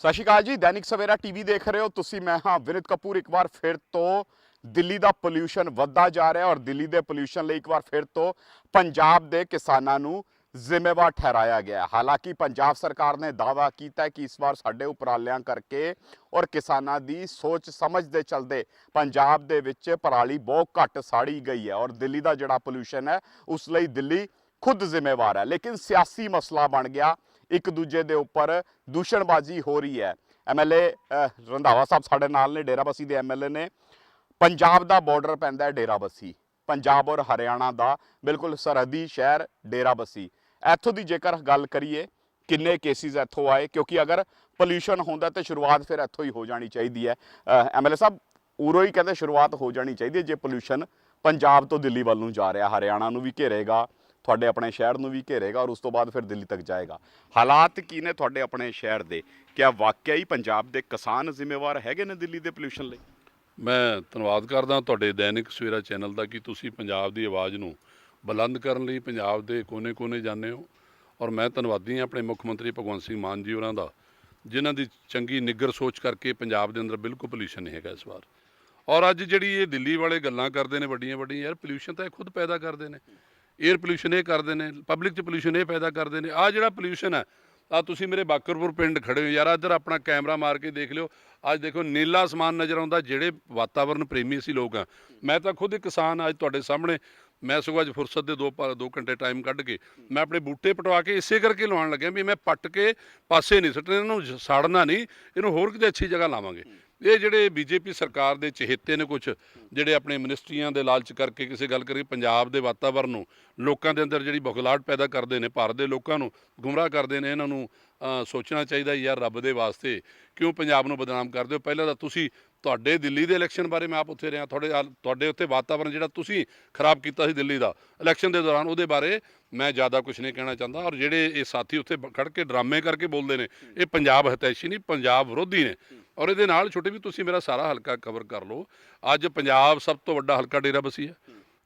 ਸਤਿ ਸ਼੍ਰੀ ਅਕਾਲ ਜੀ, ਦੈਨਿਕ ਸਵੇਰਾ ਟੀਵੀ ਦੇਖ ਰਹੇ ਹੋ ਤੁਸੀਂ, ਮੈਂ ਹਾਂ ਵਿਨਿਤ ਕਪੂਰ। ਇੱਕ ਵਾਰ ਫਿਰ ਤੋਂ ਦਿੱਲੀ ਦਾ ਪੋਲਿਊਸ਼ਨ ਵੱਧਦਾ ਜਾ ਰਿਹਾ ਔਰ ਦਿੱਲੀ ਦੇ ਪੋਲਿਊਸ਼ਨ ਲਈ ਇੱਕ ਵਾਰ ਫਿਰ ਤੋਂ ਪੰਜਾਬ ਦੇ ਕਿਸਾਨਾਂ ਨੂੰ ਜ਼ਿੰਮੇਵਾਰ ਠਹਿਰਾਇਆ ਗਿਆ ਹਾਲਾਂਕਿ ਪੰਜਾਬ ਸਰਕਾਰ ਨੇ ਦਾਅਵਾ ਕੀਤਾ ਕਿ ਇਸ ਵਾਰ ਸਾਡੇ ਉਪਰਾਲਿਆਂ ਕਰਕੇ ਔਰ ਕਿਸਾਨਾਂ ਦੀ ਸੋਚ ਸਮਝ ਦੇ ਚਲਦੇ ਪੰਜਾਬ ਦੇ ਵਿੱਚ ਪਰਾਲੀ ਬਹੁਤ ਘੱਟ ਸਾੜੀ ਗਈ ਹੈ ਔਰ ਦਿੱਲੀ ਦਾ ਜਿਹੜਾ ਪੋਲਿਊਸ਼ਨ ਹੈ, ਉਸ ਲਈ ਦਿੱਲੀ ਖੁਦ ਜ਼ਿੰਮੇਵਾਰ ਹੈ। ਲੇਕਿਨ ਸਿਆਸੀ ਮਸਲਾ ਬਣ ਗਿਆ ਇੱਕ ਦੂਜੇ ਦੇ ਉੱਪਰ ਦੂਸ਼ਣਬਾਜ਼ੀ ਹੋ ਰਹੀ ਹੈ। ਐਮਐਲਏ ਰੰਧਾਵਾ ਸਾਹਿਬ ਸਾਡੇ ਨਾਲ ਨੇ, ਡੇਰਾਬੱਸੀ ਦੇ ਐਮਐਲਏ ਨੇ। ਪੰਜਾਬ ਦਾ ਬਾਰਡਰ ਪੈਂਦਾ ਹੈ ਡੇਰਾਬੱਸੀ। ਪੰਜਾਬ ਔਰ ਹਰਿਆਣਾ ਦਾ ਬਿਲਕੁਲ ਸਰਹੱਦੀ ਸ਼ਹਿਰ ਡੇਰਾਬੱਸੀ। ਇੱਥੋਂ ਦੀ ਜੇਕਰ ਗੱਲ ਕਰੀਏ, ਕਿੰਨੇ ਕੇਸਿਸ ਇੱਥੋਂ ਆਏ, ਕਿਉਂਕਿ ਅਗਰ ਪੋਲਿਊਸ਼ਨ ਹੁੰਦਾ ਤੇ ਸ਼ੁਰੂਆਤ ਫਿਰ ਇੱਥੋਂ ਹੀ ਹੋ ਜਾਣੀ ਚਾਹੀਦੀ ਹੈ। ਐਮਐਲਏ ਸਾਹਿਬ, ਉਰੋਂ ਹੀ ਕਹਿੰਦੇ ਸ਼ੁਰੂਆਤ ਹੋ ਜਾਣੀ ਚਾਹੀਦੀ ਹੈ ਜੇ ਪੋਲਿਊਸ਼ਨ ਪੰਜਾਬ ਤੋਂ ਦਿੱਲੀ ਵੱਲ ਨੂੰ ਜਾ ਰਿਹਾ, ਹਰਿਆਣਾ ਨੂੰ ਵੀ ਘੇਰੇਗਾ। ਤੁਹਾਡੇ ਆਪਣੇ ਸ਼ਹਿਰ ਨੂੰ ਵੀ ਘੇਰੇਗਾ ਔਰ ਉਸ ਤੋਂ ਬਾਅਦ ਫਿਰ ਦਿੱਲੀ ਤੱਕ ਜਾਏਗਾ। ਹਾਲਾਤ ਕੀ ਨੇ ਤੁਹਾਡੇ ਆਪਣੇ ਸ਼ਹਿਰ ਦੇ? ਕਿਆ ਵਾਕਿਆ ਹੀ ਪੰਜਾਬ ਦੇ ਕਿਸਾਨ ਜ਼ਿੰਮੇਵਾਰ ਹੈਗੇ ਨੇ ਦਿੱਲੀ ਦੇ ਪੋਲਿਊਸ਼ਨ ਲਈ? ਮੈਂ ਧੰਨਵਾਦ ਕਰਦਾ ਤੁਹਾਡੇ ਦੈਨਿਕ ਸਵੇਰਾ ਚੈਨਲ ਦਾ ਕਿ ਤੁਸੀਂ ਪੰਜਾਬ ਦੀ ਆਵਾਜ਼ ਨੂੰ ਬੁਲੰਦ ਕਰਨ ਲਈ ਪੰਜਾਬ ਦੇ ਕੋਨੇ-ਕੋਨੇ ਜਾਂਦੇ ਹੋ। ਔਰ ਮੈਂ ਧੰਨਵਾਦੀ ਹਾਂ ਆਪਣੇ ਮੁੱਖ ਮੰਤਰੀ ਭਗਵੰਤ ਸਿੰਘ ਮਾਨ ਜੀ ਹੋਰਾਂ ਦਾ, ਜਿਨ੍ਹਾਂ ਦੀ ਚੰਗੀ ਨਿੱਗਰ ਸੋਚ ਕਰਕੇ ਪੰਜਾਬ ਦੇ ਅੰਦਰ ਬਿਲਕੁਲ ਪੋਲਿਊਸ਼ਨ ਨਹੀਂ ਹੈਗਾ ਇਸ ਵਾਰ। ਔਰ ਅੱਜ ਜਿਹੜੀ ਇਹ ਦਿੱਲੀ ਵਾਲੇ ਗੱਲਾਂ ਕਰਦੇ ਨੇ ਵੱਡੀਆਂ ਵੱਡੀਆਂ ਯਾਰ ਪੋਲਿਊਸ਼ਨ ਤਾਂ ਇਹ ਖੁਦ ਪੈਦਾ ਕਰਦੇ ਨੇ। 에ਅਰ ਪੋਲਿਊਸ਼ਨ ਇਹ ਕਰਦੇ ਨੇ ਪਬਲਿਕ 'ਚ ਪੋਲਿਊਸ਼ਨ ਇਹ ਪੈਦਾ ਕਰਦੇ ਨੇ। ਆ ਜਿਹੜਾ ਪੋਲਿਊਸ਼ਨ ਹੈ ਆ ਤੁਸੀਂ ਮੇਰੇ ਬਾਕਰਪੁਰ ਪਿੰਡ ਖੜੇ ਹੋ। ਯਾਰ, ਇੱਧਰ ਆਪਣਾ ਕੈਮਰਾ ਮਾਰ ਕੇ ਦੇਖ ਲਿਓ। ਅੱਜ ਦੇਖੋ, ਨੀਲਾ ਅਸਮਾਨ ਨਜ਼ਰ ਆਉਂਦਾ, ਜਿਹੜੇ ਵਾਤਾਵਰਣ ਪ੍ਰੇਮੀ ਅਸੀਂ ਲੋਕ ਆ ਮੈਂ ਤਾਂ ਖੁਦ ਇੱਕ ਕਿਸਾਨ ਅੱਜ ਤੁਹਾਡੇ ਸਾਹਮਣੇ। ਮੈਂ ਸਗੋਂ ਅੱਜ ਫੁਰਸਤ ਦੇ ਦੋ ਪਾ- ਦੋ ਘੰਟੇ ਟਾਈਮ ਕੱਢ ਕੇ ਮੈਂ ਆਪਣੇ ਬੂਟੇ ਪਟਵਾ ਕੇ ਇਸੇ ਕਰਕੇ ਲਵਾਉਣ ਲੱਗਿਆ ਵੀ ਮੈਂ ਪੱਟ ਕੇ ਪਾਸੇ ਨਹੀਂ ਸੁੱਟਣੇ, ਇਹਨਾਂ ਨੂੰ ਸਾੜਨਾ ਨਹੀਂ, ਇਹਨੂੰ ਹੋਰ ਕਿਤੇ ਅੱਛੀ ਜਗ੍ਹਾ ਲਾਵਾਂਗੇ। ਇਹ ਜਿਹੜੇ ਬੀਜੇਪੀ ਸਰਕਾਰ ਦੇ ਚਹੇਤੇ ਨੇ ਕੁਝ ਜਿਹੜੇ ਆਪਣੇ ਮਿਨਿਸਟਰੀਆਂ ਦੇ ਲਾਲਚ ਕਰਕੇ ਕਿਸੇ ਗੱਲ ਕਰੀ ਪੰਜਾਬ ਦੇ ਵਾਤਾਵਰਨ ਨੂੰ, ਲੋਕਾਂ ਦੇ ਅੰਦਰ ਜਿਹੜੀ ਬੁਖਲਾਹਟ ਪੈਦਾ ਕਰਦੇ ਨੇ, ਭਾਰਤ ਦੇ ਲੋਕਾਂ ਨੂੰ ਗੁੰਮਰਾਹ ਕਰਦੇ ਨੇ, ਇਹਨਾਂ ਨੂੰ ਸੋਚਣਾ ਚਾਹੀਦਾ ਯਾਰ ਰੱਬ ਦੇ ਵਾਸਤੇ ਕਿਉਂ ਪੰਜਾਬ ਨੂੰ ਬਦਨਾਮ ਕਰਦੇ ਹੋ? ਪਹਿਲਾਂ ਤਾਂ ਤੁਸੀਂ ਤੁਹਾਡੇ ਦਿੱਲੀ ਦੇ ਇਲੈਕਸ਼ਨ ਬਾਰੇ ਮੈਂ ਆਪ ਉੱਥੇ ਰਿਹਾ, ਤੁਹਾਡੇ ਤੁਹਾਡੇ ਉੱਥੇ ਵਾਤਾਵਰਣ ਜਿਹੜਾ ਤੁਸੀਂ ਖਰਾਬ ਕੀਤਾ ਸੀ ਦਿੱਲੀ ਦਾ ਇਲੈਕਸ਼ਨ ਦੇ ਦੌਰਾਨ ਉਹਦੇ ਬਾਰੇ ਮੈਂ ਜ਼ਿਆਦਾ ਕੁਝ ਨਹੀਂ ਕਹਿਣਾ ਚਾਹੁੰਦਾ ਔਰ ਜਿਹੜੇ ਇਹ ਸਾਥੀ ਉੱਥੇ ਬ- ਖੜ ਕੇ ਡਰਾਮੇ ਕਰਕੇ ਬੋਲਦੇ ਨੇ, ਇਹ ਪੰਜਾਬ ਹਤੈਸ਼ੀ ਨਹੀਂ, ਪੰਜਾਬ ਵਿਰੋਧੀ ਨੇ ਔਰ ਇਹਦੇ ਨਾਲ ਛੋਟੇ ਵੀ ਤੁਸੀਂ ਮੇਰਾ ਸਾਰਾ ਹਲਕਾ ਕਵਰ ਕਰ ਲਓ, ਅੱਜ ਪੰਜਾਬ ਸਭ ਤੋਂ ਵੱਡਾ ਹਲਕਾ ਡੇਰਾਬੱਸੀ ਹੈ,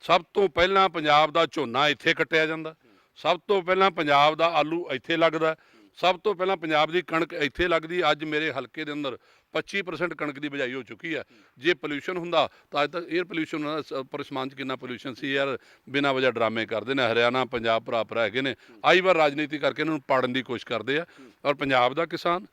ਸਭ ਤੋਂ ਪਹਿਲਾਂ ਪੰਜਾਬ ਦਾ ਝੋਨਾ ਇੱਥੇ ਕੱਟਿਆ ਜਾਂਦਾ, ਸਭ ਤੋਂ ਪਹਿਲਾਂ ਪੰਜਾਬ ਦਾ ਆਲੂ ਇੱਥੇ ਲੱਗਦਾ ਸਭ ਤੋਂ ਪਹਿਲਾਂ ਪੰਜਾਬ ਦੀ ਕਣਕ ਇੱਥੇ ਲੱਗਦੀ, ਅੱਜ ਮੇਰੇ ਹਲਕੇ ਦੇ ਅੰਦਰ 25% ਕਣਕ ਦੀ ਬਿਜਾਈ ਹੋ ਚੁੱਕੀ ਹੈ। ਜੇ ਪੋਲਿਊਸ਼ਨ ਹੁੰਦਾ, ਤਾਂ ਅੱਜ ਤੱਕ 에ਅਰ ਪੋਲਿਊਸ਼ਨ ਪਰਿਸਮਾਨ ਚ ਕਿੰਨਾ ਪੋਲਿਊਸ਼ਨ ਸੀ ਯਾਰ, ਬਿਨਾਂ ਵਜ੍ਹਾ ਡਰਾਮੇ ਕਰਦੇ ਨੇ, ਹਰਿਆਣਾ, ਪੰਜਾਬ ਭਰਾ ਭਰਾ ਹੈਗੇ ਨੇ। ਆਈ ਵਾਰ ਰਾਜਨੀਤੀ ਕਰਕੇ ਇਹਨਾਂ ਨੂੰ ਪਾੜਨ ਦੀ ਕੋਸ਼ਿਸ਼ ਕਰਦੇ ਆ। ਔਰ ਪੰਜਾਬ ਦਾ ਕਿਸਾਨ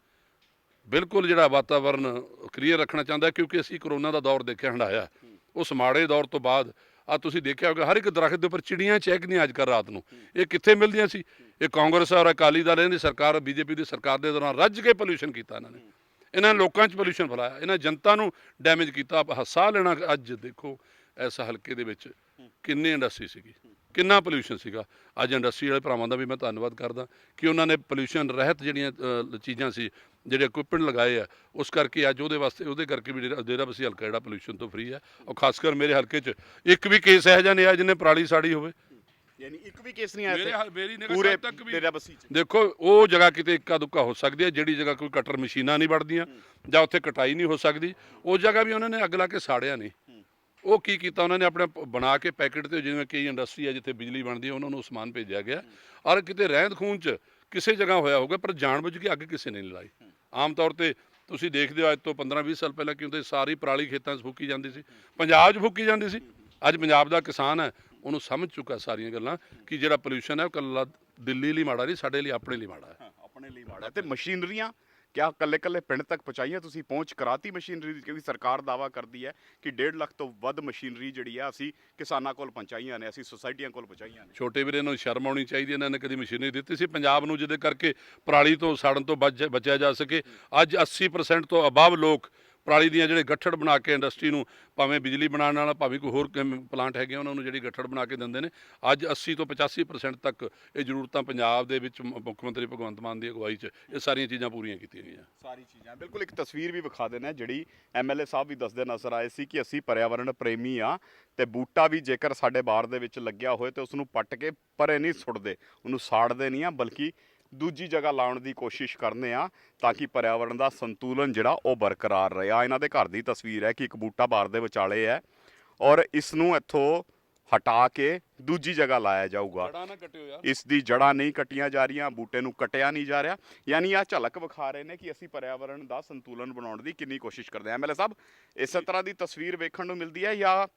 ਬਿਲਕੁਲ ਜਿਹੜਾ ਵਾਤਾਵਰਨ ਕਲੀਅਰ ਰੱਖਣਾ ਚਾਹੁੰਦਾ ਕਿਉਂਕਿ ਅਸੀਂ ਕਰੋਨਾ ਦਾ ਦੌਰ ਦੇਖਿਆ ਹੰਡਾਇਆ ਉਸ ਮਾੜੇ ਦੌਰ ਤੋਂ ਬਾਅਦ ਆ ਤੁਸੀਂ ਦੇਖਿਆ ਹੋਗਾ ਹਰ ਇੱਕ ਦਰਖਤ ਦੇ ਉੱਪਰ ਚਿੜੀਆਂ ਚਹਿਕਦੀਆਂ ਅੱਜ ਕੱਲ੍ਹ ਰਾਤ ਨੂੰ। ਇਹ ਕਿੱਥੇ ਮਿਲਦੀਆਂ ਸੀ? ਇਹ ਕਾਂਗਰਸ ਔਰ ਅਕਾਲੀ ਦਲ ਇਹਨਾਂ ਦੀ ਸਰਕਾਰ, ਬੀਜੇਪੀ ਦੀ ਸਰਕਾਰ ਦੇ ਦੌਰਾਨ ਰੱਜ ਕੇ ਪੋਲਿਊਸ਼ਨ ਕੀਤਾ ਇਹਨਾਂ ਨੇ। ਇਹਨਾਂ ਲੋਕਾਂ 'ਚ ਪੋਲਿਊਸ਼ਨ ਫੈਲਾਇਆ। ਇਹਨਾਂ ਜਨਤਾ ਨੂੰ ਡੈਮੇਜ ਕੀਤਾ। ਆਪ ਸਾਹ ਲੈਣਾ, ਅੱਜ ਦੇਖੋ, ਇਸ ਹਲਕੇ ਦੇ ਵਿੱਚ ਕਿੰਨੀ ਇੰਡਸਟਰੀ ਸੀਗੀ। ਕਿੰਨਾ ਪੋਲਿਊਸ਼ਨ ਸੀਗਾ? ਅੱਜ ਇੰਡਸਟਰੀ ਵਾਲੇ ਭਰਾਵਾਂ ਦਾ ਵੀ ਮੈਂ ਧੰਨਵਾਦ ਕਰਦਾ ਕਿ ਉਹਨਾਂ ਨੇ ਪੋਲਿਊਸ਼ਨ ਰਹਿਤ ਜਿਹੜੀਆਂ ਚੀਜ਼ਾਂ ਸੀ ਜਿਹੜੇ ਇਕਵਿਪਮੈਂਟ ਲਗਾਏ ਆ ਉਸ ਕਰਕੇ ਅੱਜ ਉਹਦੇ ਵਾਸਤੇ ਉਹਦੇ ਕਰਕੇ ਵੀ ਡੇਰਾ- ਡੇਰਾਬੱਸੀ ਹਲਕਾ ਜਿਹੜਾ ਪੋਲਿਊਸ਼ਨ ਤੋਂ ਫ੍ਰੀ ਹੈ ਔਰ ਖਾਸ ਕਰ ਮੇਰੇ ਹਲਕੇ 'ਚ ਇੱਕ ਵੀ ਕੇਸ ਇਹੋ ਜਿਹਾ ਨਹੀਂ ਆਇਆ ਜਿਹਨੇ ਪਰਾਲੀ ਸਾੜੀ ਹੋਵੇ। ਯਾਨੀ ਇੱਕ ਵੀ ਕੇਸ ਨਹੀਂ ਆਇਆ ਮੇਰੇ ਪੂਰੇ ਤੱਕ ਵੀ ਡੇਰਾਬੱਸੀ ਚ। ਦੇਖੋ ਉਹ ਜਗ੍ਹਾ ਕਿਤੇ ਇੱਕਾ ਦੁੱਕਾ ਹੋ ਸਕਦੀ ਹੈ ਜਿਹੜੀ ਜਗ੍ਹਾ ਕੋਈ ਕਟਰ ਮਸ਼ੀਨਾਂ ਨਹੀਂ ਵੜਦੀਆਂ ਜਾਂ ਉੱਥੇ ਕਟਾਈ ਨਹੀਂ ਹੋ ਸਕਦੀ। ਉਹ ਜਗ੍ਹਾ ਵੀ ਉਹਨਾਂ ਨੇ ਅੱਗ ਲਾ ਕੇ ਸਾੜਿਆ ਨਹੀਂ। ਉਹ ਕੀ ਕੀਤਾ? ਉਹਨਾਂ ਨੇ ਆਪਣੇ ਬਣਾ ਕੇ ਪੈਕੇਟ ਤੇ ਜਿਵੇਂ ਕਈ ਇੰਡਸਟਰੀ ਹੈ ਜਿੱਥੇ ਬਿਜਲੀ ਬਣਦੀ ਹੈ ਉਹਨਾਂ ਨੂੰ ਸਮਾਨ ਭੇਜਿਆ ਗਿਆ। ਔਰ ਕਿਤੇ ਰਹਿੰਦ ਖੂਨ ਚ ਕਿਸੇ ਜਗ੍ਹਾ ਹੋਇਆ ਹੋਊਗਾ, ਪਰ ਜਾਣਬੁੱਝ ਕੇ ਅੱਗ ਕਿਸੇ ਨੇ ਨਹੀਂ ਲਾਈ। ਆਮ ਤੌਰ ਤੇ ਤੁਸੀਂ ਦੇਖਦੇ ਹੋ, ਅੱਜ ਤੋਂ 15-20 ਸਾਲ ਪਹਿਲਾਂ ਕੀ ਸਾਰੀ ਪਰਾਲੀ ਖੇਤਾਂ 'ਚ ਫੂਕੀ ਜਾਂਦੀ ਸੀ। ਪੰਜਾਬ 'ਚ ਫੂਕੀ ਜਾਂਦੀ ਸੀ। ਅੱਜ ਪੰਜਾਬ ਦਾ ਕਿਸਾਨ ਹੈ, ਉਹਨੂੰ ਸਮਝ ਚੁੱਕਾ ਸਾਰੀਆਂ ਗੱਲਾਂ ਕਿ ਜਿਹੜਾ ਪੋਲਿਊਸ਼ਨ ਹੈ, ਉਹ ਕੱਲਾ ਦਿੱਲੀ ਲਈ ਮਾੜਾ ਨਹੀਂ, ਸਾਡੇ ਲਈ ਆਪਣੇ ਲਈ ਮਾੜਾ ਹੈ, ਆਪਣੇ ਲਈ ਮਾੜਾ ਹੈ। ਤੇ ਮਸ਼ੀਨਰੀਆਂ ਕਿਆ ਕੱਲੇ ਕੱਲੇ ਪਿੰਡ ਤੱਕ ਪਹੁੰਚਾਈਆਂ? ਤੁਸੀਂ ਪਹੁੰਚ ਕਰਾਤੀ ਮਸ਼ੀਨਰੀ ਦੀ, ਕਿਉਂਕਿ ਸਰਕਾਰ ਦਾਵਾ ਕਰਦੀ ਹੈ ਕਿ 1.5 ਲੱਖ ਤੋਂ ਵੱਧ ਮਸ਼ੀਨਰੀ ਜਿਹੜੀ ਆ, ਅਸੀਂ ਕਿਸਾਨਾਂ ਕੋਲ ਪਹੁੰਚਾਈਆਂ ਨੇ, ਅਸੀਂ ਸੁਸਾਇਟੀਆਂ ਕੋਲ ਪਹੁੰਚਾਈਆਂ ਨੇ। ਛੋਟੇ ਵੀਰੇ ਨੂੰ ਸ਼ਰਮ ਆਉਣੀ ਚਾਹੀਦੀ ਇਹਨਾਂ ਨੇ ਕਦੀ ਮਸ਼ੀਨਰੀ ਦਿੱਤੀ ਸੀ ਪੰਜਾਬ ਨੂੰ, ਜਿਹਦੇ ਕਰਕੇ ਪਰਾਲੀ ਤੋਂ ਸਾੜਨ ਤੋਂ ਬਚ, ਬਚਿਆ ਜਾ ਸਕੇ। ਅੱਜ 80% ਤੋਂ ਅਬਵ ਲੋਕ ਪਰਾਲੀ ਦੀਆਂ ਜਿਹੜੇ ਗੱਠੜ ਬਣਾ ਕੇ ਇੰਡਸਟਰੀ ਨੂੰ ਭਾਵੇਂ ਬਿਜਲੀ ਬਣਾਉਣ ਵਾਲਾ ਭਾਵੇਂ ਕੋਈ ਹੋਰ ਪਲਾਂਟ ਹੈਗੇ ਉਹਨਾਂ ਨੂੰ ਜਿਹੜੀ ਗੱਠੜ ਬਣਾ ਕੇ ਦਿੰਦੇ ਨੇ। ਅੱਜ 80 ਤੋਂ 85% ਤੱਕ ਇਹ ਜ਼ਰੂਰਤਾਂ ਪੰਜਾਬ ਦੇ ਵਿੱਚ ਮ- ਮੁੱਖ ਮੰਤਰੀ ਭਗਵੰਤ ਮਾਨ ਦੀ ਅਗਵਾਈ 'ਚ ਇਹ ਸਾਰੀਆਂ ਚੀਜ਼ਾਂ ਪੂਰੀਆਂ ਕੀਤੀਆਂ ਗਈਆਂ। ਸਾਰੀ ਚੀਜ਼ਾਂ, ਬਿਲਕੁਲ ਇੱਕ ਤਸਵੀਰ ਵੀ ਵਿਖਾ ਦੇਣਾ ਜਿਹੜੀ ਐਮਐਲਏ ਸਾਹਿਬ ਵੀ ਦੱਸਦੇ ਨਜ਼ਰ ਆਏ ਸੀ ਕਿ ਅਸੀਂ ਪਰਿਆਵਰਣ ਪ੍ਰੇਮੀ ਆ ਤੇ ਬੂਟਾ ਵੀ ਜੇਕਰ ਸਾਡੇ ਬਾਹਰ ਦੇ ਵਿੱਚ ਲੱਗਿਆ ਹੋਏ ਤੇ ਉਸ ਨੂੰ ਪੱਟ ਕੇ ਪਰੇ ਨਹੀਂ ਸੁੱਟਦੇ, ਉਹਨੂੰ ਸਾੜਦੇ ਨਹੀਂ ਆ, ਬਲਕਿ ਦੂਜੀ ਜਗ੍ਹਾ ਲਾਉਣ ਦੀ ਕੋਸ਼ਿਸ਼ ਕਰਨੇ ਆ ਤਾਂ ਕਿ ਪਰਿਆਵਰਣ ਦਾ ਸੰਤੁਲਨ ਜਿਹੜਾ ਉਹ ਬਰਕਰਾਰ ਰਹੇ। ਆ ਇਹਨਾਂ ਦੇ ਘਰ ਦੀ ਤਸਵੀਰ ਹੈ ਕਿ ਇੱਕ ਬੂਟਾ ਬਾਰ ਦੇ ਵਿਚਾਲੇ ਹੈ ਔਰ ਇਸ ਨੂੰ ਇੱਥੋਂ ਹਟਾ ਕੇ ਦੂਜੀ ਜਗ੍ਹਾ ਲਾਇਆ ਜਾਊਗਾ। ਬੜਾ ਨਾ ਕਟਿਓ ਯਾਰ। ਇਸ ਦੀ ਜੜ੍ਹਾਂ ਨਹੀਂ ਕੱਟੀਆਂ ਜਾ ਰਹੀਆਂ ਬੂਟੇ ਨੂੰ ਕਟਿਆ ਨਹੀਂ ਜਾ ਰਿਹਾ। ਯਾਨੀ ਆ ਝਲਕ ਵਿਖਾ ਰਹੇ ਨੇ ਕਿ ਅਸੀਂ ਪਰਿਆਵਰਣ ਦਾ ਸੰਤੁਲਨ ਬਣਾਉਣ ਦੀ ਕਿੰਨੀ ਕੋਸ਼ਿਸ਼ ਕਰਦੇ ਹਾਂ। ਐਮਐਲਏ ਸਾਹਿਬ ਇਸੇ ਤਰ੍ਹਾਂ ਦੀ ਤਸਵੀਰ ਵੇਖਣ ਨੂੰ ਮਿਲਦੀ ਹੈ ਜਾਂ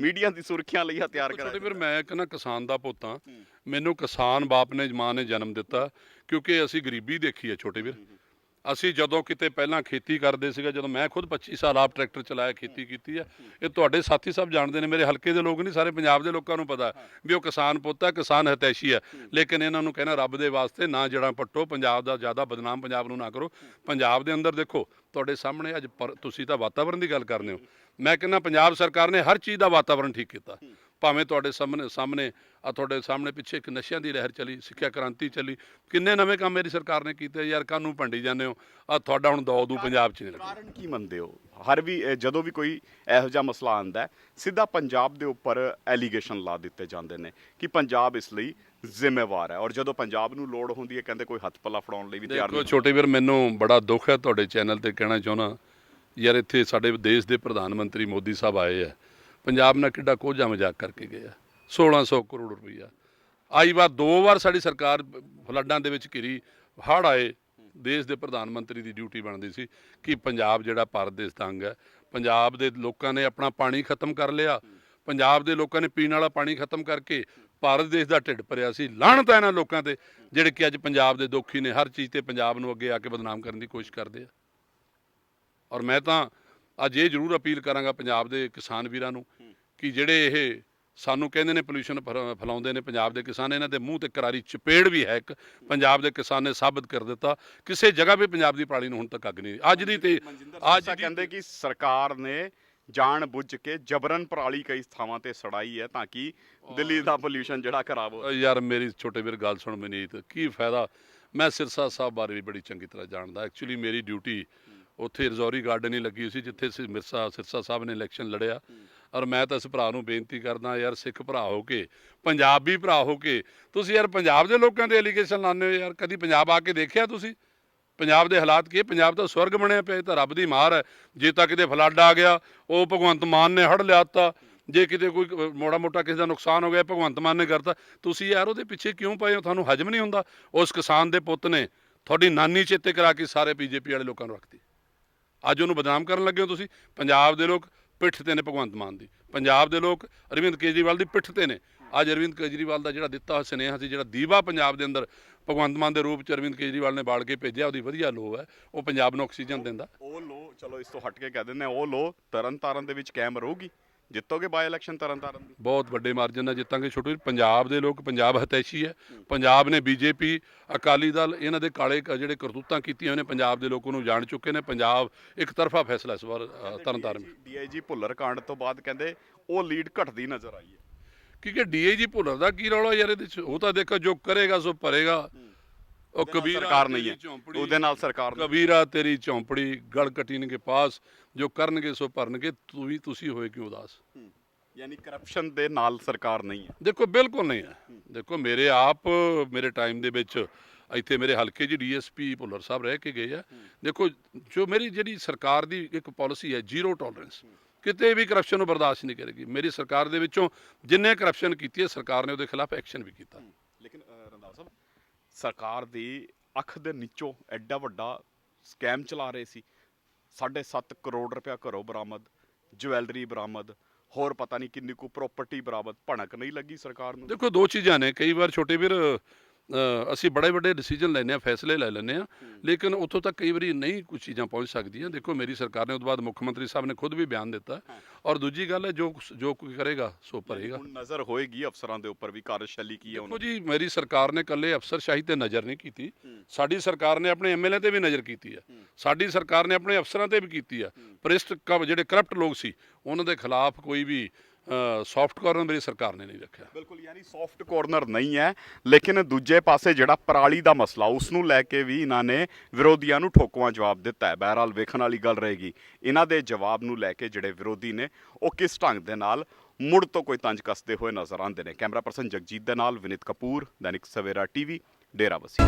ਮੀਡੀਆ ਦੀ ਸੁਰਖੀਆਂ ਲਈ ਆ ਤਿਆਰ ਛੋਟੇ ਕਰਾਇਆ ਵੀਰ ਮੈਂ ਇੱਕ ਨਾ ਕਿਸਾਨ ਦਾ ਪੁੱਤ ਹਾਂ। ਮੈਨੂੰ ਕਿਸਾਨ ਬਾਪ ਨੇ ਮਾਂ ਨੇ ਜਨਮ ਦਿੱਤਾ ਕਿਉਂਕਿ ਅਸੀਂ ਗਰੀਬੀ ਦੇਖੀ ਹੈ ਛੋਟੇ ਵੀਰ। ਅਸੀਂ ਜਦੋਂ ਕਿਤੇ ਪਹਿਲਾਂ ਖੇਤੀ ਕਰਦੇ ਸੀਗਾ ਜਦੋਂ ਮੈਂ ਖੁਦ 25 ਸਾਲ ਆਪ ਟਰੈਕਟਰ ਚਲਾਇਆ ਖੇਤੀ ਕੀਤੀ ਹੈ ਇਹ ਤੁਹਾਡੇ ਸਾਥੀ ਸਭ ਜਾਣਦੇ ਨੇ ਮੇਰੇ ਹਲਕੇ ਦੇ ਲੋਕ ਨਹੀਂ ਸਾਰੇ ਪੰਜਾਬ ਦੇ ਲੋਕਾਂ ਨੂੰ ਪਤਾ ਵੀ ਉਹ ਕਿਸਾਨ ਪੁੱਤ ਹੈ ਕਿਸਾਨ ਹਤੈਸ਼ੀ ਹੈ। ਲੇਕਿਨ ਇਹਨਾਂ ਨੂੰ ਕਹਿਣਾ ਰੱਬ ਦੇ ਵਾਸਤੇ ਨਾ ਜੜਾਂ ਪੱਟੋ ਪੰਜਾਬ ਦਾ ਜ਼ਿਆਦਾ ਬਦਨਾਮ ਪੰਜਾਬ ਨੂੰ ਨਾ ਕਰੋ। ਪੰਜਾਬ ਦੇ ਅੰਦਰ ਦੇਖੋ ਤੁਹਾਡੇ ਸਾਹਮਣੇ ਅੱਜ ਤੁਸੀਂ ਤਾਂ ਵਾਤਾਵਰਣ ਦੀ ਗੱਲ ਕਰਨੇ ਹੋ। ਮੈਂ ਕਹਿੰਦਾ ਪੰਜਾਬ ਸਰਕਾਰ ਨੇ ਹਰ ਚੀਜ਼ ਦਾ ਵਾਤਾਵਰਣ ਠੀਕ ਕੀਤਾ। ਭਾਵੇਂ ਤੁਹਾਡੇ ਸਾਹਮਣੇ ਸਾਹਮਣੇ ਆ ਤੁਹਾਡੇ ਸਾਹਮਣੇ ਪਿੱਛੇ ਇੱਕ ਨਸ਼ਿਆਂ ਦੀ ਲਹਿਰ ਚੱਲੀ ਸਿੱਖਿਆ ਕ੍ਰਾਂਤੀ ਚੱਲੀ। ਕਿੰਨੇ ਨਵੇਂ ਕੰਮ ਮੇਰੀ ਸਰਕਾਰ ਨੇ ਕੀਤੇ? ਯਾਰ ਕਾਨੂੰ ਭੰਡੀ ਜਾਂਦੇ ਹੋ। ਆ ਤੁਹਾਡਾ ਹੁਣ ਦੋ ਦੂ ਪੰਜਾਬ 'ਚ ਨਹੀਂ ਲੱਗਦਾ ਕਾਰਨ ਕੀ ਮੰਨਦੇ ਹੋ? ਹਰ ਵੀ ਜਦੋਂ ਵੀ ਕੋਈ ਇਹੋ ਜਿਹਾ ਮਸਲਾ ਆਂਦਾ ਸਿੱਧਾ ਪੰਜਾਬ ਦੇ ਉੱਪਰ ਐਲੀਗੇਸ਼ਨ ਲਾ ਦਿੱਤੇ ਜਾਂਦੇ ਨੇ ਕਿ ਪੰਜਾਬ ਇਸ ਲਈ ਜ਼ਿੰਮੇਵਾਰ ਹੈ। ਔਰ ਜਦੋਂ ਪੰਜਾਬ ਨੂੰ ਲੋੜ ਹੁੰਦੀ ਹੈ ਕਹਿੰਦੇ ਕੋਈ ਹੱਥ ਪੱਲਾ ਫੜਾਉਣ ਲਈ ਵੀ ਤਿਆਰ ਦੇਖੋ ਨਹੀਂ। ਛੋਟੇ ਵੀਰ ਮੈਨੂੰ ਬੜਾ ਦੁੱਖ ਹੈ ਤੁਹਾਡੇ ਚੈਨਲ ਤੇ ਕਹਿਣਾ ਚਾਹੁੰਦਾ। ਯਾਰ ਇੱਥੇ ਸਾਡੇ ਦੇਸ਼ ਦੇ ਪ੍ਰਧਾਨ ਮੰਤਰੀ ਮੋਦੀ ਸਾਹਿਬ ਆਏ ਆ। ਪੰਜਾਬ ਨਾਲ ਕਿੱਡਾ ਕੋਝਾ ਮਜ਼ਾਕ ਕਰਕੇ ਗਏ ਆ। 1600 ਕਰੋੜ ਰੁਪਈਆ। ਆਈ ਵਾਰ ਦੋ ਵਾਰ ਸਾਡੀ ਸਰਕਾਰ ਫਲੱਡਾਂ ਦੇ ਵਿੱਚ ਘਿਰੀ, ਹੜ੍ਹ ਆਏ। ਦੇਸ਼ ਦੇ ਪ੍ਰਧਾਨ ਮੰਤਰੀ ਦੀ ਡਿਊਟੀ ਬਣਦੀ ਸੀ ਕਿ ਪੰਜਾਬ ਜਿਹੜਾ ਭਾਰਤ ਦੇਸ਼ ਦਾ ਅੰਗ ਹੈ, ਪੰਜਾਬ ਦੇ ਲੋਕਾਂ ਨੇ ਆਪਣਾ ਪਾਣੀ ਖਤਮ ਕਰ ਲਿਆ। ਪੰਜਾਬ ਦੇ ਲੋਕਾਂ ਨੇ ਪੀਣ ਵਾਲਾ ਪਾਣੀ ਖਤਮ ਕਰਕੇ ਭਾਰਤ ਦੇਸ਼ ਦਾ ਢਿੱਡ ਭਰਿਆ ਸੀ। ਲਾਹਣਤ ਹੈ ਇਹਨਾਂ ਲੋਕਾਂ ਤੇ, ਜਿਹੜੇ ਕਿ ਅੱਜ ਪੰਜਾਬ ਦੇ ਦੁਖੀ ਨੇ, ਹਰ ਚੀਜ਼ ਤੇ ਪੰਜਾਬ ਨੂੰ ਅੱਗੇ ਆ ਕੇ ਬਦਨਾਮ ਕਰਨ ਦੀ ਕੋਸ਼ਿਸ਼ ਕਰਦੇ ਆ। ਔਰ ਮੈਂ ਤਾਂ ਅੱਜ ਇਹ ਜ਼ਰੂਰ ਅਪੀਲ ਕਰਾਂਗਾ ਪੰਜਾਬ ਦੇ ਕਿਸਾਨ ਵੀਰਾਂ ਨੂੰ ਕਿ ਜਿਹੜੇ ਇਹ ਸਾਨੂੰ ਕਹਿੰਦੇ ਨੇ ਪੋਲੂਸ਼ਨ ਫੈਲਾਉਂਦੇ ਨੇ ਪੰਜਾਬ ਦੇ ਕਿਸਾਨ ਇਹਨਾਂ ਦੇ ਮੂੰਹ ਤੇ ਕਰਾਰੀ ਚਪੇੜ ਵੀ ਹੈ ਇੱਕ ਪੰਜਾਬ ਦੇ ਕਿਸਾਨ ਨੇ ਸਾਬਤ ਕਰ ਦਿੱਤਾ। ਕਿਸੇ ਜਗ੍ਹਾ ਵੀ ਪੰਜਾਬ ਦੀ ਪਰਾਲੀ ਨੂੰ ਹੁਣ ਤੱਕ ਅੱਗ ਨਹੀਂ ਅੱਜ ਦੀ ਤੇ ਅੱਜ ਕਹਿੰਦੇ ਕਿ ਸਰਕਾਰ ਨੇ ਜਾਣ ਬੁੱਝ ਕੇ ਜਬਰਨ ਪਰਾਲੀ ਕਈ ਥਾਵਾਂ ਤੇ ਸੜਾਈ ਹੈ ਤਾਂ ਕਿ ਦਿੱਲੀ ਦਾ ਪੋਲੂਸ਼ਨ ਜਿਹੜਾ ਖਰਾਬ ਹੋ ਯਾਰ ਮੇਰੀ ਛੋਟੇ ਵੀਰ ਗੱਲ ਸੁਣ ਮਨੀਤ ਕੀ ਫਾਇਦਾ? ਮੈਂ ਸਿਰਸਾ ਸਾਹਿਬ ਬਾਰੇ ਵੀ ਬੜੀ ਚੰਗੀ ਤਰ੍ਹਾਂ ਜਾਣਦਾ। ਐਕਚੁਅਲੀ ਮੇਰੀ ਡਿਊਟੀ ਉੱਥੇ ਰਜ਼ੌਰੀ ਗਾਰਡਨ ਹੀ ਲੱਗੀ ਸੀ ਜਿੱਥੇ ਸਿ- ਮਿਰਸਾ ਸਿਰਸਾ ਸਾਹਿਬ ਨੇ ਇਲੈਕਸ਼ਨ ਲੜਿਆ। ਔਰ ਮੈਂ ਤਾਂ ਇਸ ਭਰਾ ਨੂੰ ਬੇਨਤੀ ਕਰਦਾ ਯਾਰ ਸਿੱਖ ਭਰਾ ਹੋ ਕੇ ਪੰਜਾਬੀ ਭਰਾ ਹੋ ਕੇ ਤੁਸੀਂ ਯਾਰ ਪੰਜਾਬ ਦੇ ਲੋਕਾਂ ਤੇ ਐਲੀਗੇਸ਼ਨ ਲਾਉਂਦੇ ਹੋ ਯਾਰ ਕਦੀ ਪੰਜਾਬ ਆ ਕੇ ਦੇਖਿਆ ਤੁਸੀਂ? ਪੰਜਾਬ ਦੇ ਹਾਲਾਤ ਕੀ? ਪੰਜਾਬ ਤਾਂ ਸਵਰਗ ਬਣਿਆ ਪਿਆ ਇਹ ਤਾਂ ਰੱਬ ਦੀ ਮਾਰ ਹੈ। ਜੇ ਤਾਂ ਕਿਤੇ ਫਲੱਡ ਆ ਗਿਆ ਉਹ ਭਗਵੰਤ ਮਾਨ ਨੇ ਹੜ ਲਿਆਤਾ ਜੇ ਕਿਤੇ ਕੋਈ ਮੋੜਾ ਮੋਟਾ ਕਿਸੇ ਦਾ ਨੁਕਸਾਨ ਹੋ ਗਿਆ ਭਗਵੰਤ ਮਾਨ ਨੇ ਕਰਤਾ। ਤੁਸੀਂ ਯਾਰ ਉਹਦੇ ਪਿੱਛੇ ਕਿਉਂ ਪਏ ਹੋ? ਤੁਹਾਨੂੰ ਹਜਮ ਨਹੀਂ ਹੁੰਦਾ। ਉਸ ਕਿਸਾਨ ਦੇ ਪੁੱਤ ਨੇ ਤੁਹਾਡੀ ਨਾਨੀ ਚੇਤੇ ਕਰਾ ਕੇ ਸਾਰੇ ਬੀਜੇਪੀ ਵਾਲੇ ਲੋਕਾਂ ਨੂੰ ਰੱਖਤੀ ਅੱਜ ਉਹਨੂੰ ਬਦਨਾਮ ਕਰਨ ਲੱਗੇ ਹੋ ਤੁਸੀਂ? ਪੰਜਾਬ ਦੇ ਲੋਕ ਪਿੱਠ ਤੇ ਨੇ ਭਗਵੰਤ ਮਾਨ ਦੀ। ਪੰਜਾਬ ਦੇ ਲੋਕ ਅਰਵਿੰਦ ਕੇਜਰੀਵਾਲ ਦੀ ਪਿੱਠ ਤੇ ਨੇ। ਅੱਜ ਅਰਵਿੰਦ ਕੇਜਰੀਵਾਲ ਦਾ ਜਿਹੜਾ ਦਿੱਤਾ ਹੋਇਆ ਸੁਨੇਹਾ ਸੀ ਜਿਹੜਾ ਦੀਵਾ ਪੰਜਾਬ ਦੇ ਅੰਦਰ ਭਗਵੰਤ ਮਾਨ ਦੇ ਰੂਪ ਚ ਅਰਵਿੰਦ ਕੇਜਰੀਵਾਲ ਨੇ ਬਾਲ ਕੇ ਭੇਜਿਆ ਉਹਦੀ ਵਧੀਆ ਲੋ ਹੈ। ਉਹ ਪੰਜਾਬ ਨੂੰ ਆਕਸੀਜਨ ਦਿੰਦਾ। ਉਹ ਲੋ ਚਲੋ ਇਸ ਤੋਂ ਹਟ ਕੇ ਕਹਿ ਦਿੰਦੇ ਹਾਂ, ਉਹ ਲੋ ਤਰਨ ਤਾਰਨ ਦੇ ਵਿੱਚ ਕਾਇਮ ਰਹੂਗੀ। ਜਿੱਤੋਗੇ ਬਾਈ ਇਲੈਕਸ਼ਨ ਤਰਨ ਤਾਰਨ ਦੀ? ਬਹੁਤ ਵੱਡੇ ਮਾਰਜਨ ਨਾਲ ਜਿੱਤਾਂਗੇ। ਛੋਟੂ ਵੀਰ। ਪੰਜਾਬ ਦੇ ਲੋਕ ਪੰਜਾਬ ਹਤੈਸ਼ੀ ਹੈ। ਪੰਜਾਬ ਨੇ ਬੀਜੇਪੀ ਅਕਾਲੀ ਦਲ ਇਹਨਾਂ ਦੇ ਕਾਲੇ ਕ- ਜਿਹੜੇ ਕਰਤੂਤਾਂ ਕੀਤੀਆਂ ਉਹਨੇ ਪੰਜਾਬ ਦੇ ਲੋਕਾਂ ਨੂੰ ਜਾਣ ਚੁੱਕੇ ਨੇ। ਪੰਜਾਬ ਇੱਕ ਤਰਫਾ ਫੈਸਲਾ ਇਸ ਵਾਰ ਅ, ਤਰਨਤਾਰਨ ਵਿੱਚ। ਡੀਆਈਜੀ ਭੁੱਲਰ ਕਾਂਡ ਤੋਂ ਬਾਅਦ ਕਹਿੰਦੇ ਉਹ ਲੀਡ ਘਟਦੀ ਨਜ਼ਰ ਆਈ ਹੈ। ਕਿਉਂਕਿ ਡੀਏਜੀ ਭੁੱਲਰ ਦਾ ਕੀ ਰੌਲਾ ਯਾਰ ਇਹਦੇ ਚ? ਉਹ ਤਾਂ ਦੇਖੋ ਜੋ ਕਰੇਗਾ ਸੋ ਭਰੇਗਾ। ਉਹ ਕਬੀਰਾ ਸਰਕਾਰ ਨਹੀਂ ਹੈ। ਉਹਦੇ ਨਾਲ ਸਰਕਾਰ ਨਹੀਂ। ਕਬੀਰਾ ਤੇਰੀ ਝੌਂਪੜੀ ਗੜ ਕਟੀਨ ਕੇ ਪਾਸ ਜੋ ਕਰਨਗੇ ਸੋ ਭਰਨਗੇ ਤੂੰ ਵੀ ਤੁਸੀਂ ਹੋਏ ਕਿਉਂ ਉਦਾਸ। ਯਾਨੀ ਕਰਪਸ਼ਨ ਦੇ ਨਾਲ ਸਰਕਾਰ ਨਹੀਂ ਹੈ। ਦੇਖੋ ਬਿਲਕੁਲ ਨਹੀਂ ਹੈ। ਦੇਖੋ ਮੇਰੇ ਆਪ ਮੇਰੇ ਟਾਈਮ ਦੇ ਵਿੱਚ ਇੱਥੇ ਮੇਰੇ ਹਲਕੇ 'ਚ ਡੀਐਸਪੀ ਭੁੱਲਰ ਸਾਹਿਬ ਰਹਿ ਕੇ ਗਏ ਆ। ਦੇਖੋ ਜੋ ਮੇਰੀ ਜਿਹੜੀ ਸਰਕਾਰ ਦੀ ਇੱਕ ਪਾਲਿਸੀ ਹੈ ਜ਼ੀਰੋ ਟੋਲਰੈਂਸ ਕਿਤੇ ਵੀ ਕਰਪਸ਼ਨ ਨੂੰ ਬਰਦਾਸ਼ਤ ਨਹੀਂ ਕਰੇਗੀ। ਮੇਰੀ ਸਰਕਾਰ ਦੇ ਵਿੱਚੋਂ ਜਿੰਨੇ ਕਰਪਸ਼ਨ ਕੀਤੀ ਹੈ ਸਰਕਾਰ ਨੇ ਉਹਦੇ ਖਿਲਾਫ ਐਕਸ਼ਨ ਵੀ ਕੀਤਾ। ਲੇਕਿਨ ਅ, ਰੰਧਾਵਾ ਸਾਹਿਬ ਸਰਕਾਰ ਦੀ ਅੱਖ ਦੇ ਨੀਚੋਂ ਐਡਾ ਵੱਡਾ ਸਕੈਮ ਚਲਾ ਰਹੇ ਸੀ। 7.5 ਕਰੋੜ ਰੁਪਇਆ ਘਰੋਂ ਬਰਾਮਦ, ਜਵੈਲਰੀ ਬਰਾਮਦ, ਹੋਰ ਪਤਾ ਨਹੀਂ ਕਿੰਨੀ ਕੁ ਪ੍ਰਾਪਰਟੀ ਬਰਾਮਦ, ਭਣਕ ਨਹੀਂ ਲੱਗੀ ਸਰਕਾਰ ਨੂੰ। ਦੇਖੋ, ਦੋ ਚੀਜ਼ਾਂ ਨੇ। ਕਈ ਵਾਰ ਛੋਟੇ ਵੀਰ ਅਸੀਂ ਬੜੇ ਵੱਡੇ ਡਿਸੀਜਨ ਲੈਂਦੇ ਆ ਫੈਸਲੇ ਲੈ ਲੈਂਦੇ ਆ ਲੇਕਿਨ ਉੱਥੋਂ ਤੱਕ ਕਈ ਵਾਰੀ ਨਹੀਂ ਕੁਝ ਚੀਜ਼ਾਂ ਪਹੁੰਚ ਸਕਦੀਆਂ। ਦੇਖੋ ਮੇਰੀ ਸਰਕਾਰ ਨੇ ਉਸ ਤੋਂ ਬਾਅਦ ਮੁੱਖ ਮੰਤਰੀ ਸਾਹਿਬ ਨੇ ਖੁਦ ਵੀ ਬਿਆਨ ਦਿੱਤਾ। ਔਰ ਦੂਜੀ ਗੱਲ ਹੈ ਜੋ ਜੋ ਕੋਈ ਕਰੇਗਾ ਸੋ ਭਰੇਗਾ। ਹੁਣ ਨਜ਼ਰ ਹੋਏਗੀ ਅਫਸਰਾਂ ਦੇ ਉੱਪਰ ਵੀ ਕਾਰਜਸ਼ੈਲੀ ਕੀ ਹੈ ਉਹਨਾਂ ਜੀ ਮੇਰੀ ਸਰਕਾਰ ਨੇ ਕੱਲੇ ਅਫਸਰਸ਼ਾਹੀ ਤੇ ਨਜ਼ਰ ਨਹੀਂ ਕੀਤੀ। ਸਾਡੀ ਸਰਕਾਰ ਨੇ ਆਪਣੇ ਐਮਐਲਏ ਤੇ ਵੀ ਨਜ਼ਰ ਕੀਤੀ ਹੈ। ਸਾਡੀ ਸਰਕਾਰ ਨੇ ਆਪਣੇ ਅਫਸਰਾਂ ਤੇ ਵੀ ਕੀਤੀ ਹੈ। ਭ੍ਰਿਸ਼ਟ ਜਿਹੜੇ ਕਰਪਟ ਲੋਕ ਸੀ ਉਹਨਾਂ ਦੇ ਖਿਲਾਫ ਕੋਈ ਵੀ ਸੌਫਟ ਕਾਰਨਰ ਮੇਰੀ ਸਰਕਾਰ ਨੇ ਨਹੀਂ ਰੱਖਿਆ। ਬਿਲਕੁਲ, ਯਾਨੀ ਸੌਫਟ ਕਾਰਨਰ ਨਹੀਂ ਹੈ, ਲੇਕਿਨ ਦੂਜੇ ਪਾਸੇ ਜਿਹੜਾ ਪਰਾਲੀ ਦਾ ਮਸਲਾ ਉਸ ਨੂੰ ਲੈ ਕੇ ਵੀ ਇਹਨਾਂ ਨੇ ਵਿਰੋਧੀਆਂ ਨੂੰ ਠੋਕਵਾਂ ਜਵਾਬ ਦਿੱਤਾ ਹੈ। ਬਹਿਰਾਲ ਵੇਖਣ ਵਾਲੀ ਗੱਲ ਰਹੇਗੀ। ਇਹਨਾਂ ਦੇ ਜਵਾਬ ਨੂੰ ਲੈ ਕੇ ਜਿਹੜੇ ਵਿਰੋਧੀ ਨੇ, ਉਹ ਕਿਸ ਢੰਗ ਦੇ ਨਾਲ ਮੁੜ ਤੋਂ ਕੋਈ ਤੰਜ ਕੱਸਦੇ ਹੋਏ ਨਜ਼ਰ ਆਉਂਦੇ ਨੇ? ਕੈਮਰਾ ਪਰਸਨ ਜਗਜੀਤ ਦੇ ਨਾਲ ਵਿਨਿਤ ਕਪੂਰ, ਦੈਨਿਕ ਸਵੇਰਾ ਟੀਵੀ ਡੇਰਾਬੱਸੀ